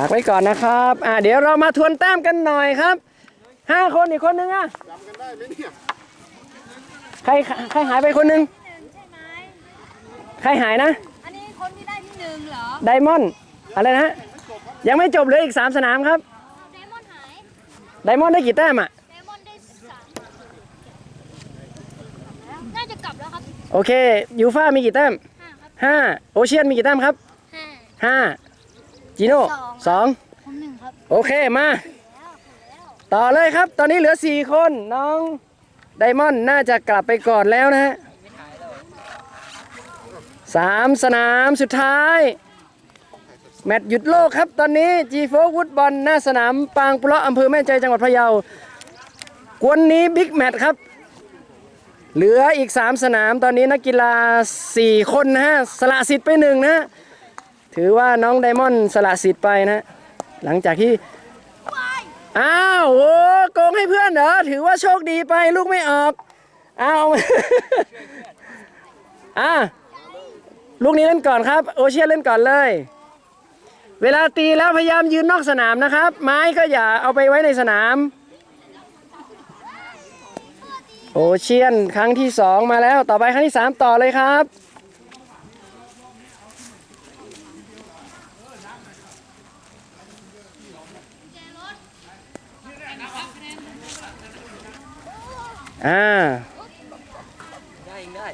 ากไว้ก่อนนะครับอ่าเดี๋ยวเรามาทวนแต้มกันหน่อยครับห้าคนอีกคนนึงอะจำกันได้ไหมเนี่ยใครใครหายไปคนนึงหนึ่งใช่ไหมใครหายนะ อันนี้คนที่ได้ที่หนึ่งเหรอไดมอนด์อะไรนะฮะยังไม่จบเหลยอีก3สนามครับเดมอนหายไดมอนด์ได้กี่แต้มอะเดมอนได้สามน่าจะกลับแล้วครับโอเคยูฟ่ามีกี่แต้มห้าครับ5โอเชียนมีกี่แต้มครับห้า5 จิโน่สอง2ผมหนึ่งครับโอเคมาแล้วแล้วต่อเลยครับ ตอนนี้เหลือ4คนน้องไดมอนด์น่าจะกลับไปก่อนแล้วนะฮะสามสนามสุดท้าย แมตช์หยุดโลกครับตอนนี้จีโฟกวุดบอลหน้าสนามปางปุระอำเภอแม่ใจจังหวัดพะเยากวนนี้บิ๊กแมตช์ครับ เหลืออีก 3 สนามตอนนี้นักกีฬา 4 คนนะฮะ สละสิทธิ์ไปหนึ่งนะฮะ ถือว่าน้องไดมอนด์สละสิทธิ์ไปนะ หลังจากที่ อ้าวโอ้โกงให้เพื่อนเหรอ ถือว่าโชคดีไปลูกไม่ออกอ้าวอะลูกนี้เล่นก่อนครับ โอเชียนเล่นก่อนเลย เวลาตีแล้วพยายามยืนนอกสนามนะครับ ไม้ก็อย่าเอาไปไว้ในสนาม โอเชียนครั้งที่สองมาแล้วต่อไปครั้งที่สามต่อเลยครับ อ่าได้ได้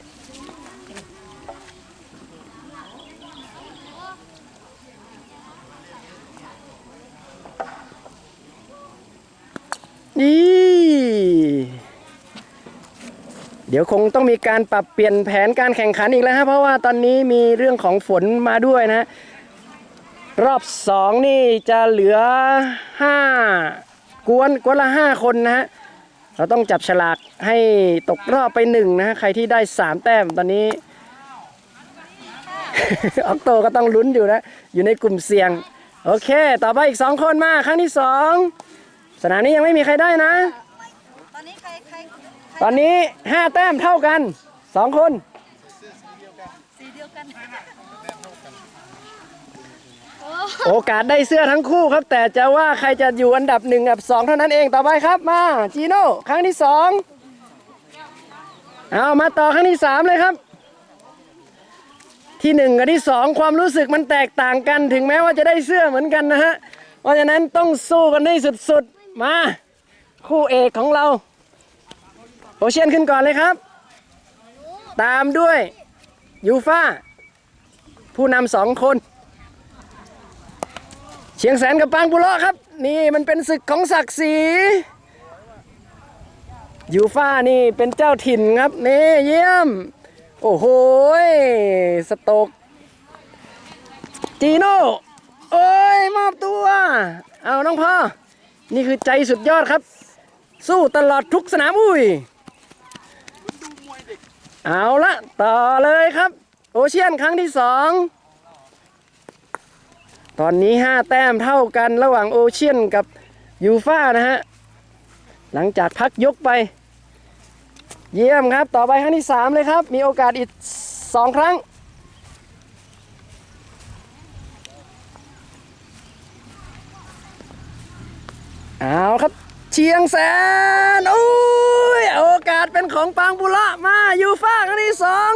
ดิเดี๋ยวคงต้องมีการปรับเปลี่ยนแผนการแข่งขันอีกแล้วฮะเพราะว่าตอนนี้มีเรื่องของฝนมาด้วยนะ รอบสองนี่จะเหลือห้ากวนกวนละห้าคนนะฮะ เราต้องจับฉลากให้ตกรอบไปหนึ่งนะ ใครที่ได้สามแต้มตอนนี้ ออกโตก็ต้องลุ้นอยู่นะ อยู่ในกลุ่มเสี่ยง โอเค ต่อไปอีกสองคนมาครั้งที่สองสนามนี้ยังไม่มีใครได้นะ ตอนนี้ใครใครตอนนี้ห้าแต้มเท่ากันสองคนสีเดียวกัน โอกาสได้เสื้อทั้งคู่ครับ แต่จะว่าใครจะอยู่อันดับหนึ่งอันดับสองเท่านั้นเองต่อไปครับมาจีโน่ครั้งที่สองเอามาต่อครั้งที่สามเลยครับ ที่หนึ่งกับที่สองความรู้สึกมันแตกต่างกัน ถึงแม้ว่าจะได้เสื้อเหมือนกันนะฮะเพราะฉะนั้นต้องสู้กันให้สุดๆมา คู่เอกของเราโอเชียนขึ้นก่อนเลยครับ ตามด้วยยูฟ่าผู้นำสองคน ชียงแสนกับปางปุระครับ นี่มันเป็นศึกของศักดิ์ศรียูฟ่านี่เป็นเจ้าถิ่นครับ นี่เยี่ยม โอ้โหสตก จีโน่โอ้ยมอบตัว เอาน้องพ่อ นี่คือใจสุดยอดครับ สู้ตลอดทุกสนามอุ้ยเอาละต่อเลยครับ โอเชียนครั้งที่สอง ตอนนี้ 5 แต้มเท่ากันระหว่างโอเชียนกับยูฟ่านะฮะ หลังจากพักยกไป เยี่ยมครับ ต่อไปครั้งที่ 3 เลยครับ มีโอกาสอีก 2 ครั้ง เอาครับ เชียงแสนโอ้ย โอกาสเป็นของปางบุระมายูฟ่าครั้งที่สอง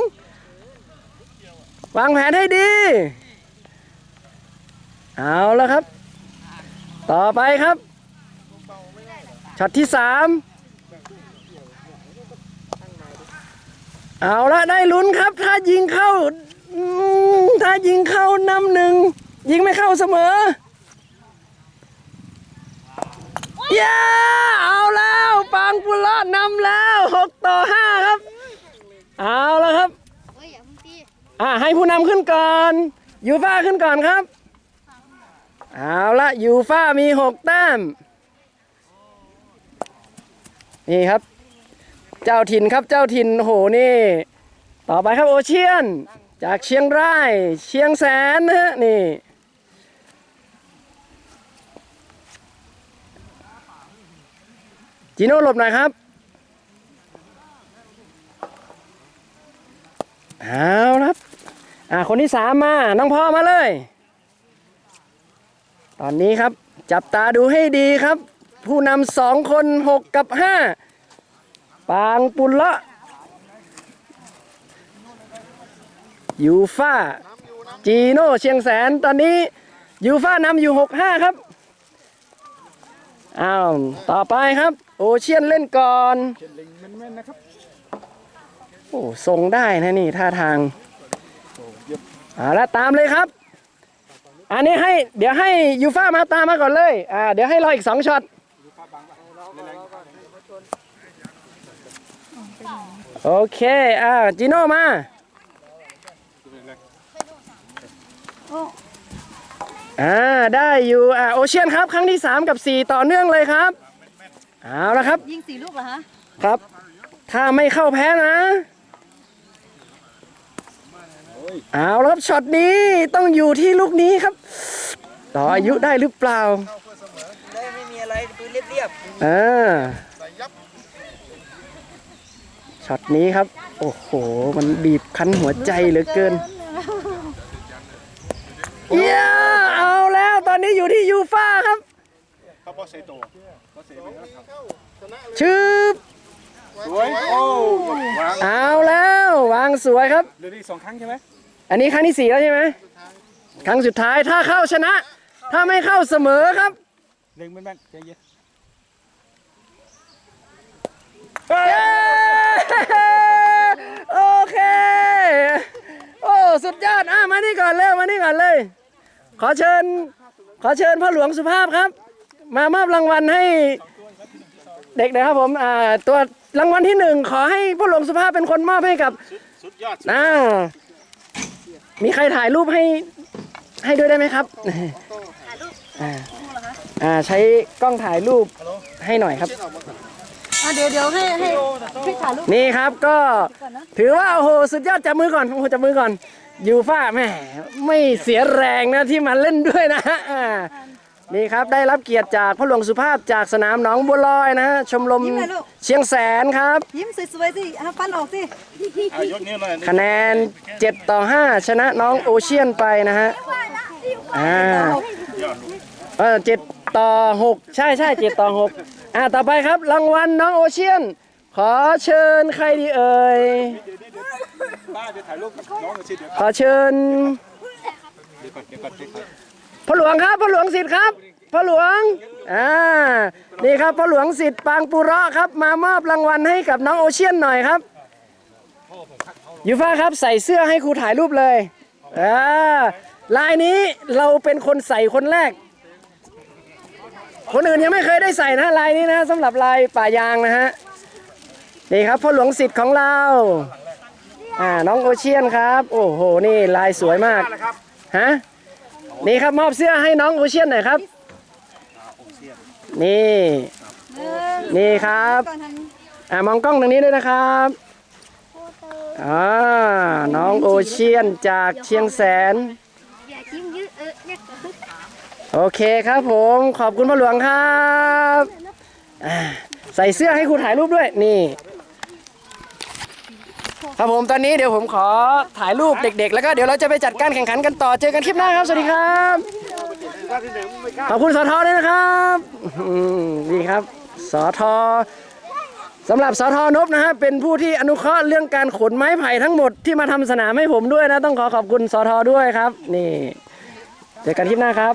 วางแผนให้ดี เอาแล้วครับ ต่อไปครับช็อตที่สามเอาละได้ลุ้นครับ ถ้ายิงเข้าอืมถ้ายิงเข้านำหนึ่งยิงไม่เข้าเสมอเย้เอาแล้วปางปุระนำแล้วหกต่อห้าครับ เอาแล้วครับเฮ้ยอย่าเพิ่งตีอ่าให้ผู้นำขึ้นก่อนยูฟ่าขึ้นก่อนครับ เอาละยูฟ่ามีหกแต้ม นี่ครับ เจ้าถิ่นครับเจ้าถิ่นโหนี่ ต่อไปครับโอเชียน จากเชียงรายเชียงแสนนะฮะนี่จีโน่หลบหน่อยครับเอาครับ อ่า คนที่สามมา น้องพ่อมาเลย ตอนนี้ครับจับตาดูให้ดีครับ ผู้นำสองคนหกกับห้าปางปุลละยูฟ่าจีโน่เชียงแสนตอนนี้ยูฟ่านำอยู่หกห้าครับอ้าวต่อไปครับ โอเชียนเล่นก่อนโอ้ทรงได้นะนี่ท่าทางโอ้เยี่ยมเอาละตามเลยครับ อันนี้ให้เดี๋ยวให้ยูฟ่ามาตามมาก่อนเลยอ่าเดี๋ยวให้รออีกสองช็อตโอเคอ่าจิโน่มาอ่าได้อยู่อ่าโอเชียนครับ ครั้งที่ 3 กับ 4 ต่อเนื่องเลยครับเอาละครับ ยิงสี่ลูกเหรอฮะครับ ถ้าไม่เข้าแพ้นะ เอาละครับช็อตนี้ต้องอยู่ที่ลูกนี้ครับ ต่ออายุได้หรือเปล่าได้ไม่มีอะไรปืนเรียบอ่าช็อตนี้ครับ โอ้โห มันบีบคั้นหัวใจเหลือเกินเย้เอาแล้วตอนนี้อยู่ที่ยูฟ่าครับเขาบอ สเซโตบอสเซโตนะครับชืบสวย โอ้วางเอาแล้ววางสวยครับเหลืออีกสองครั้งใช่ไหมอันนี้ครั้งที่สี่แล้วใช่ไหมครั้งสุดท้ายถ้าเข้าชนะ ถ้าไม่เข้าเสมอครับเล็งแม่นๆใจเย็นเย้โอเค โอ้สุดยอดอะมานี่ก่อนเร็วมานี่ก่อนเลย ขอเชิญ ขอเชิญพ่อหลวงสุภาพครับ มามอบรางวัลให้ เด็กนะครับผมอ่าตัว รางวัลที่หนึ่งขอให้พ่อหลวงสุภาพเป็นคนมอบให้กับสุดยอดอ่ามีใครถ่ายรูปให้ให้ด้วยได้ไหมครับถ่ายรูปอ่าคู่เหรอคะอ่าใช้กล้องถ่ายรูปให้หน่อยครับ อะเดี๋ยวเดี๋ยวให้ให้พี่ถ่ายรูปนี่ครับก็ก่อนนะถือว่าโอ้โหสุดยอดจับมือก่อนโอ้โหจับมือก่อนยูฟ่าแหมไม่เสียแรงนะที่มาเล่นด้วยนะอ่า นี่ครับได้รับเกียรติจากพระหลวงสุภาพจากสนามหนองบัวลอยนะฮะชมรมเชียงแสนครับ ยิ้มสวยๆสิเอาฟันออกสิอะยกนิ้วหน่อยคะแนน 7 ต่อ 5 ชนะน้องโอเชียนไปนะฮะอ่าเออเจ็ดต่อ 6 ใช่ใช่เจ็ดต่อ 6 อ่าต่อไปครับรางวัลน้องโอเชียน ขอเชิญใครดีเอ่ยป้าจะถ่ายรูปกับน้องหน่อยสิเดี๋ยวขอเชิญ เดี๋ยวก่อนเดี๋ยวก่อนเดี๋ยวก่อน พ่อหลวงครับพ่อหลวงสิทธิ์ครับพ่อหลวงอ่านี่ครับพ่อหลวงสิทธิ์ปางปุระครับ มามอบรางวัลให้กับน้องโอเชียนหน่อยครับยูฟ่าครับใส่เสื้อให้ครูถ่ายรูปเลยอ่าลายนี้เราเป็นคนใส่คนแรก คนอื่นยังไม่เคยได้ใส่นะลายนี้นะสำหรับลายป่ายางนะฮะนี่ครับพ่อหลวงสิทธิ์ของเราอ่าน้องโอเชียนครับ โอ้โหนี่ลายสวยมากฮะ นี่ครับมอบเสื้อให้น้องโอเชียนหน่อยครับ นี่ นี่ครับอ่ามองกล้องตรงนี้ด้วยนะครับอ่าน้องโอเชียนจากเชียงแสน โอเคครับผมขอบคุณพ่อหลวงครับ ใส่เสื้อให้ครูถ่ายรูปด้วยนี่ ครับผมตอนนี้เดี๋ยวผมขอถ่ายรูปเด็ก ๆ แล้วก็เดี๋ยวเราจะไปจัดการแข่งขันกันต่อเจอกันคลิปหน้าครับ สวัสดีครับขอบคุณสอทอด้วยนะครับอืมนี่ครับสอทอสำหรับสอทอนบนะฮะเป็นผู้ที่อนุเคราะห์เรื่องการขนไม้ไผ่ทั้งหมดที่มาทำสนามให้ผมด้วยนะ ต้องขอขอบคุณสอทอด้วยครับ นี่ เจอกันคลิปหน้าครับ